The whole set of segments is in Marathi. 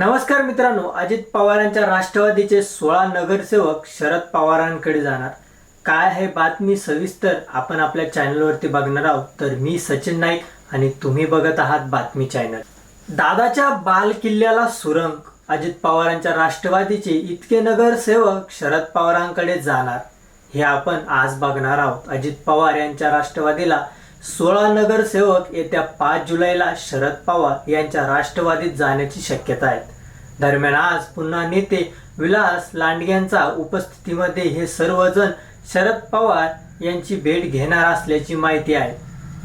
नमस्कार मित्रांनो अजित पवारांच्या राष्ट्रवादीचे सोळा नगरसेवक शरद पवारांकडे जाणार. काय आहे बातमी सविस्तर आपण आपल्या चॅनलवरती बघणार आहोत. तर मी सचिन नाईक आणि तुम्ही बघत आहात बातमी चॅनल. दादाच्या बाल किल्ल्याला सुरंग. अजित पवारांच्या राष्ट्रवादीचे इतके नगरसेवक शरद पवारांकडे जाणार. हे आपण आज बघणार आहोत. अजित पवार यांच्या राष्ट्रवादीला सोळा नगरसेवक येत्या पाच जुलैला शरद पवार यांच्या राष्ट्रवादीत जाण्याची शक्यता आहे. दरम्यान आज पुन्हा नेते विलास लांडग्यांचा उपस्थितीमध्ये हे सर्वजण शरद पवार यांची भेट घेणार असल्याची माहिती आहे.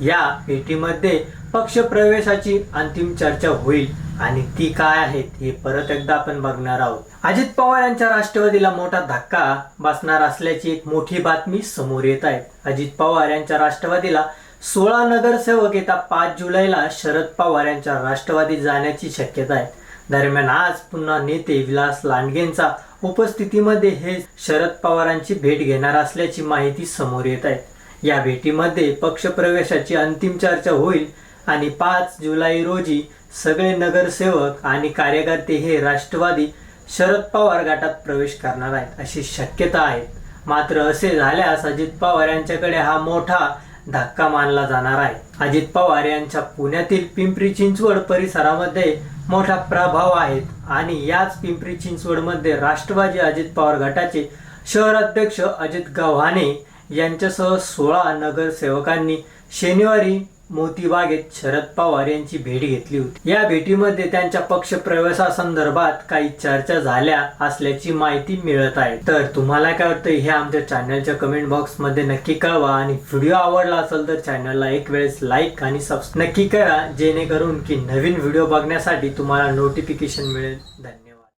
या भेटीमध्ये पक्षप्रवेशाची अंतिम चर्चा होईल आणि ती काय आहेत हे परत एकदा आपण बघणार आहोत. अजित पवार यांच्या राष्ट्रवादीला मोठा धक्का बसणार असल्याची एक मोठी बातमी समोर येत आहे. अजित पवार यांच्या राष्ट्रवादीला सोळा नगरसेवक येत्या पाच जुलैला शरद पवार यांच्या राष्ट्रवादीत जाण्याची शक्यता आहे. दरम्यान आज पुन्हा नेते विलास लांडगेंचा उपस्थितीमध्ये हे शरद पवारांची भेट घेणार असल्याची माहिती समोर येत आहे. या भेटीमध्ये पक्षप्रवेशाची अंतिम चर्चा होईल आणि पाच जुलै रोजी सगळे नगरसेवक आणि कार्यकर्ते हे राष्ट्रवादी शरद पवार गटात प्रवेश करणार आहेत अशी शक्यता आहे. मात्र असे झाल्यास अजित पवार यांच्याकडे हा मोठा धक्का मानला जाणार आहे. अजित पवार यांच्या पुण्यातील पिंपरी चिंचवड परिसरामध्ये मोठा प्रभाव आहेत आणि याच पिंपरी चिंचवडमध्ये राष्ट्रवादी अजित पवार गटाचे शहर अध्यक्ष अजित गव्हाणे यांच्यासह सोळा नगरसेवकांनी शनिवारी मोतीबागेत शरद पवार यांची भेट घेतली होती. या भेटीमध्ये त्यांच्या पक्ष प्रवेशासंदर्भात काही चर्चा झाल्या असल्याची माहिती मिळत आहे. तर तुम्हाला काय वाटतं हे आमच्या चॅनलच्या कमेंट बॉक्समध्ये नक्की कळवा आणि व्हिडिओ आवडला असेल तर चॅनलला एक वेळेस लाईक आणि सबस्क्राईब नक्की करा जेणेकरून की नवीन व्हिडिओ बघण्यासाठी तुम्हाला नोटिफिकेशन मिळेल. धन्यवाद.